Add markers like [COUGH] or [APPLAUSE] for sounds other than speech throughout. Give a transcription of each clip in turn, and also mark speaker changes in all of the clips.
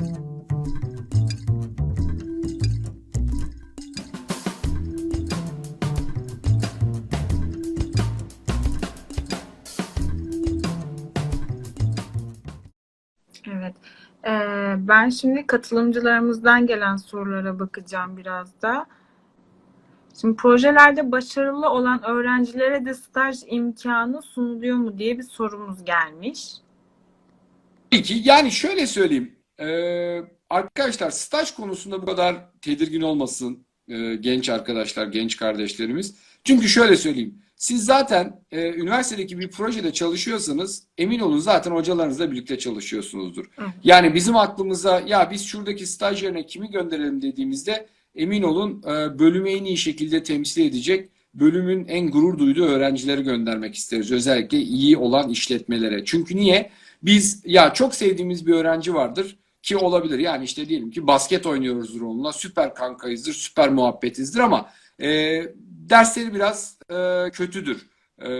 Speaker 1: Evet. Ee, ben şimdi katılımcılarımızdan gelen sorulara bakacağım biraz da. Şimdi projelerde başarılı olan öğrencilere de staj imkanı sunuluyor mu diye bir sorumuz gelmiş.
Speaker 2: Tabii ki. Yani şöyle söyleyeyim. Ee, arkadaşlar staj konusunda bu kadar tedirgin olmasın e, genç arkadaşlar, genç kardeşlerimiz. Çünkü şöyle söyleyeyim. Siz zaten e, üniversitedeki bir projede çalışıyorsanız emin olun zaten hocalarınızla birlikte çalışıyorsunuzdur.
Speaker 1: Evet.
Speaker 2: Yani bizim aklımıza ya biz şuradaki staj yerine kimi gönderelim dediğimizde emin olun e, bölümü en iyi şekilde temsil edecek bölümün en gurur duyduğu öğrencileri göndermek isteriz. Özellikle iyi olan işletmelere. Çünkü niye? Biz ya çok sevdiğimiz bir öğrenci vardır ki olabilir. Yani işte diyelim ki basket oynuyoruzdur onunla. Süper kankayızdır, süper muhabbetizdir ama e, dersleri biraz e, kötüdür. E,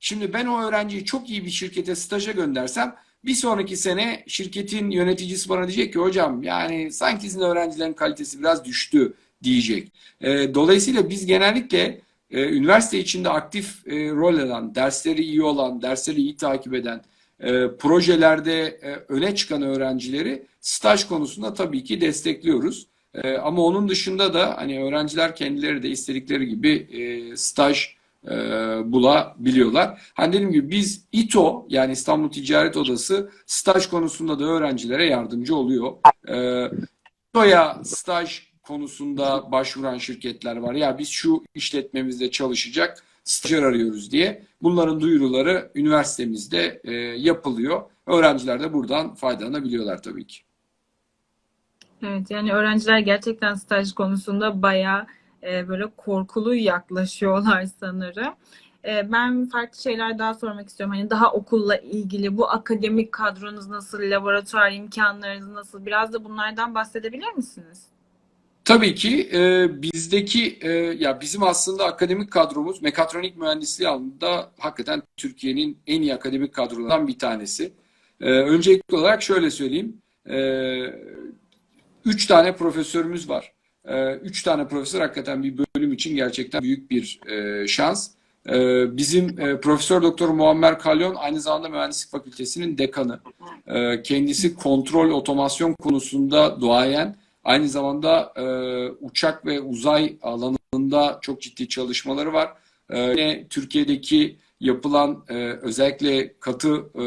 Speaker 2: şimdi ben o öğrenciyi çok iyi bir şirkete staja göndersem bir sonraki sene şirketin yöneticisi bana diyecek ki hocam yani sanki sizin öğrencilerin kalitesi biraz düştü diyecek. E, dolayısıyla biz genellikle e, üniversite içinde aktif e, rol alan, dersleri iyi olan, dersleri iyi takip eden, e, projelerde e, öne çıkan öğrencileri staj konusunda tabii ki destekliyoruz. E, ama onun dışında da hani öğrenciler kendileri de istedikleri gibi e, staj e, bulabiliyorlar. Hani dediğim gibi biz İTO yani İstanbul Ticaret Odası staj konusunda da öğrencilere yardımcı oluyor. E, İTO'ya staj konusunda başvuran şirketler var. Ya biz şu işletmemizde çalışacak stajyer arıyoruz diye. Bunların duyuruları üniversitemizde e, yapılıyor. Öğrenciler de buradan faydalanabiliyorlar tabii ki.
Speaker 1: Evet, yani öğrenciler gerçekten staj konusunda bayağı e, böyle korkulu yaklaşıyorlar [LAUGHS] sanırım. E, ben farklı şeyler daha sormak istiyorum. Hani daha okulla ilgili bu akademik kadronuz nasıl, laboratuvar imkanlarınız nasıl? Biraz da bunlardan bahsedebilir misiniz?
Speaker 2: Tabii ki e, bizdeki e, ya bizim aslında akademik kadromuz mekatronik mühendisliği alanında hakikaten Türkiye'nin en iyi akademik kadrolarından bir tanesi. E, öncelikli olarak şöyle söyleyeyim. E, üç tane profesörümüz var. E, üç tane profesör hakikaten bir bölüm için gerçekten büyük bir e, şans. E, bizim e, Profesör Doktor Muammer Kalyon aynı zamanda Mühendislik Fakültesinin dekanı. E, kendisi kontrol otomasyon konusunda duayen. Aynı zamanda e, uçak ve uzay alanında çok ciddi çalışmaları var. E, yine Türkiye'deki yapılan e, özellikle katı e,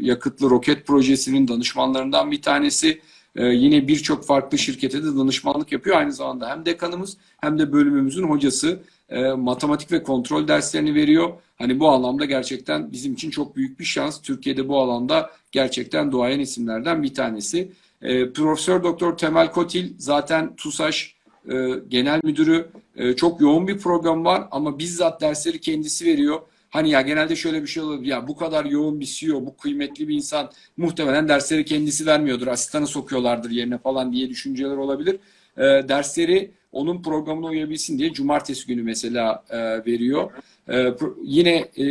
Speaker 2: yakıtlı roket projesinin danışmanlarından bir tanesi. E, yine birçok farklı şirkete de danışmanlık yapıyor. Aynı zamanda hem dekanımız hem de bölümümüzün hocası e, matematik ve kontrol derslerini veriyor. Hani bu anlamda gerçekten bizim için çok büyük bir şans. Türkiye'de bu alanda gerçekten duayen isimlerden bir tanesi. E, Profesör Doktor Temel Kotil zaten TUSAŞ e, genel müdürü. E, çok yoğun bir program var ama bizzat dersleri kendisi veriyor. Hani ya genelde şöyle bir şey olur. Ya bu kadar yoğun bir CEO, bu kıymetli bir insan muhtemelen dersleri kendisi vermiyordur. Asistanı sokuyorlardır yerine falan diye düşünceler olabilir. E, dersleri onun programına uyabilsin diye cumartesi günü mesela e, veriyor. E, pro, yine e,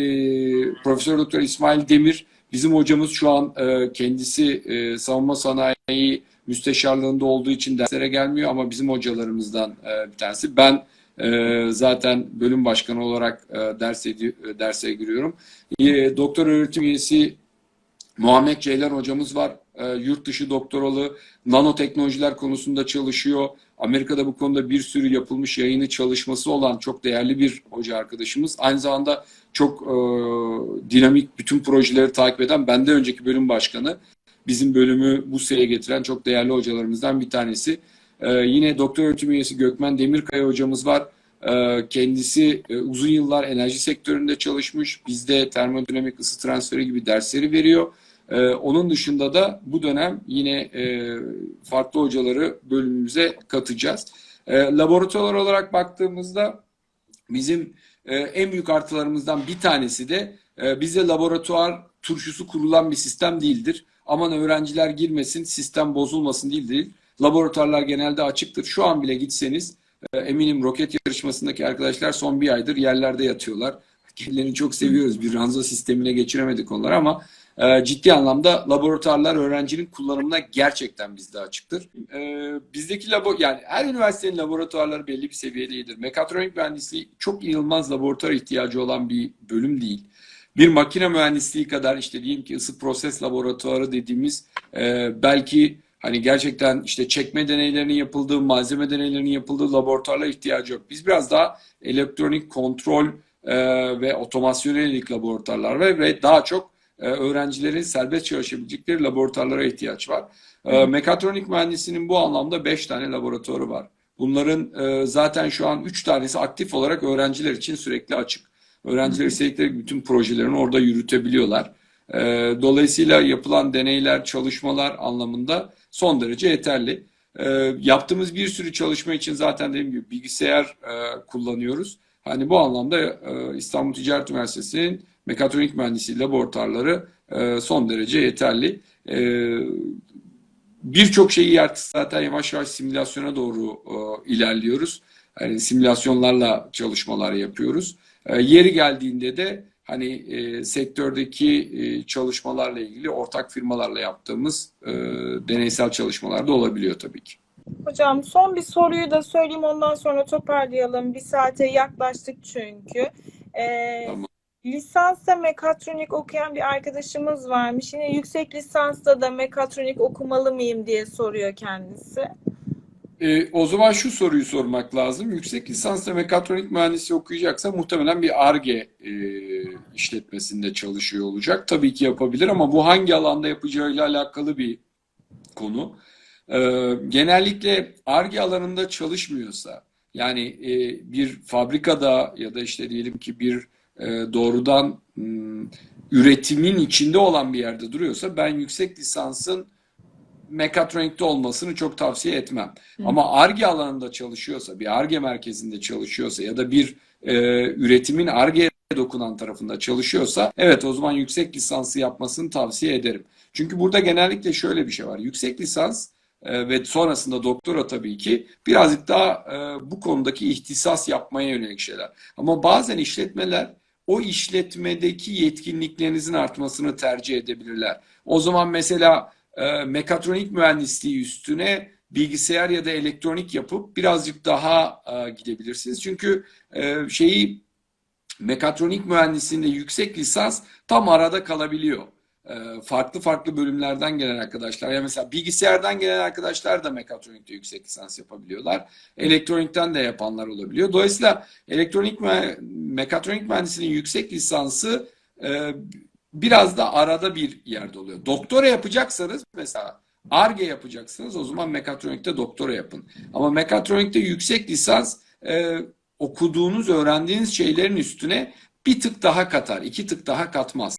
Speaker 2: Profesör Doktor İsmail Demir Bizim hocamız şu an e, kendisi e, savunma sanayi müsteşarlığında olduğu için derslere gelmiyor ama bizim hocalarımızdan e, bir tanesi. Ben e, zaten bölüm başkanı olarak e, ders derse giriyorum. Doktor öğretim üyesi Muhammed Ceylan hocamız var. Yurt dışı doktoralı nanoteknolojiler konusunda çalışıyor. Amerika'da bu konuda bir sürü yapılmış yayını çalışması olan çok değerli bir hoca arkadaşımız. Aynı zamanda çok e, dinamik bütün projeleri takip eden benden önceki bölüm başkanı. Bizim bölümü bu seviyeye getiren çok değerli hocalarımızdan bir tanesi. E, yine doktor öğretim üyesi Gökmen Demirkaya hocamız var. E, kendisi e, uzun yıllar enerji sektöründe çalışmış. Bizde termodinamik ısı transferi gibi dersleri veriyor. Ee, onun dışında da bu dönem yine e, farklı hocaları bölümümüze katacağız. Laboratuvar olarak baktığımızda bizim e, en büyük artılarımızdan bir tanesi de e, bizde laboratuvar turşusu kurulan bir sistem değildir. Aman öğrenciler girmesin, sistem bozulmasın değil değil. Laboratuvarlar genelde açıktır. Şu an bile gitseniz e, eminim roket yarışmasındaki arkadaşlar son bir aydır yerlerde yatıyorlar. Kendilerini çok seviyoruz. Bir ranza sistemine geçiremedik onları ama e, ciddi anlamda laboratuvarlar öğrencinin kullanımına gerçekten bizde açıktır. E, bizdeki labo yani her üniversitenin laboratuvarları belli bir seviyededir. Mekatronik mühendisliği çok inanılmaz laboratuvar ihtiyacı olan bir bölüm değil. Bir makine mühendisliği kadar işte diyelim ki ısı proses laboratuvarı dediğimiz e, belki hani gerçekten işte çekme deneylerinin yapıldığı, malzeme deneylerinin yapıldığı laboratuvarlara ihtiyacı yok. Biz biraz daha elektronik kontrol e, ve otomasyona yönelik laboratuvarlar ve, ve daha çok e, öğrencilerin serbest çalışabilecekleri laboratuvarlara ihtiyaç var. E, mekatronik mühendisinin bu anlamda 5 tane laboratuvarı var. Bunların e, zaten şu an 3 tanesi aktif olarak öğrenciler için sürekli açık. Öğrenciler istedikleri bütün projelerini orada yürütebiliyorlar. E, dolayısıyla yapılan deneyler, çalışmalar anlamında son derece yeterli. E, yaptığımız bir sürü çalışma için zaten dediğim gibi bilgisayar e, kullanıyoruz. Hani bu anlamda e, İstanbul Ticaret Üniversitesi'nin mekatronik mühendisliği laboratuvarları e, son derece yeterli. E, Birçok şeyi artık zaten yavaş yavaş simülasyona doğru ilerliyoruz. Yani simülasyonlarla çalışmalar yapıyoruz. E, yeri geldiğinde de hani e, sektördeki e, çalışmalarla ilgili ortak firmalarla yaptığımız e, deneysel çalışmalar da olabiliyor tabii ki.
Speaker 1: Hocam son bir soruyu da söyleyeyim ondan sonra toparlayalım. Bir saate yaklaştık çünkü. Ee,
Speaker 2: Tamam.
Speaker 1: lisansta mekatronik okuyan bir arkadaşımız varmış. Yine yüksek lisansta da mekatronik okumalı mıyım diye soruyor kendisi.
Speaker 2: E, o zaman şu soruyu sormak lazım. Yüksek lisansla mekatronik mühendisi okuyacaksa muhtemelen bir Ar-Ge e, işletmesinde çalışıyor olacak. Tabii ki yapabilir ama bu hangi alanda yapacağıyla alakalı bir konu. E, genellikle Ar-Ge alanında çalışmıyorsa yani e, bir fabrikada ya da işte diyelim ki bir e, doğrudan m, üretimin içinde olan bir yerde duruyorsa ben yüksek lisansın mekatronikte olmasını çok tavsiye etmem. Ama Ar-Ge alanında çalışıyorsa, bir Ar-Ge merkezinde çalışıyorsa ya da bir e, üretimin Ar-Ge'ye dokunan tarafında çalışıyorsa evet o zaman yüksek lisansı yapmasını tavsiye ederim. Çünkü burada genellikle şöyle bir şey var. Yüksek lisans e, ve sonrasında doktora tabii ki birazcık daha e, bu konudaki ihtisas yapmaya yönelik şeyler. Ama bazen işletmeler o işletmedeki yetkinliklerinizin artmasını tercih edebilirler. O zaman mesela e, mekatronik mühendisliği üstüne bilgisayar ya da elektronik yapıp birazcık daha e, gidebilirsiniz. Çünkü e, şeyi mekatronik mühendisliğinde yüksek lisans tam arada kalabiliyor. E, farklı farklı bölümlerden gelen arkadaşlar. Yani mesela bilgisayardan gelen arkadaşlar da mekatronikte yüksek lisans yapabiliyorlar. Elektronikten de yapanlar olabiliyor. Dolayısıyla elektronik ve mekatronik mühendisliğinin yüksek lisansı e, biraz da arada bir yerde oluyor. Doktora yapacaksanız mesela Ar-Ge yapacaksınız o zaman mekatronikte doktora yapın. Ama mekatronikte yüksek lisans e, okuduğunuz, öğrendiğiniz şeylerin üstüne bir tık daha katar, iki tık daha katmaz.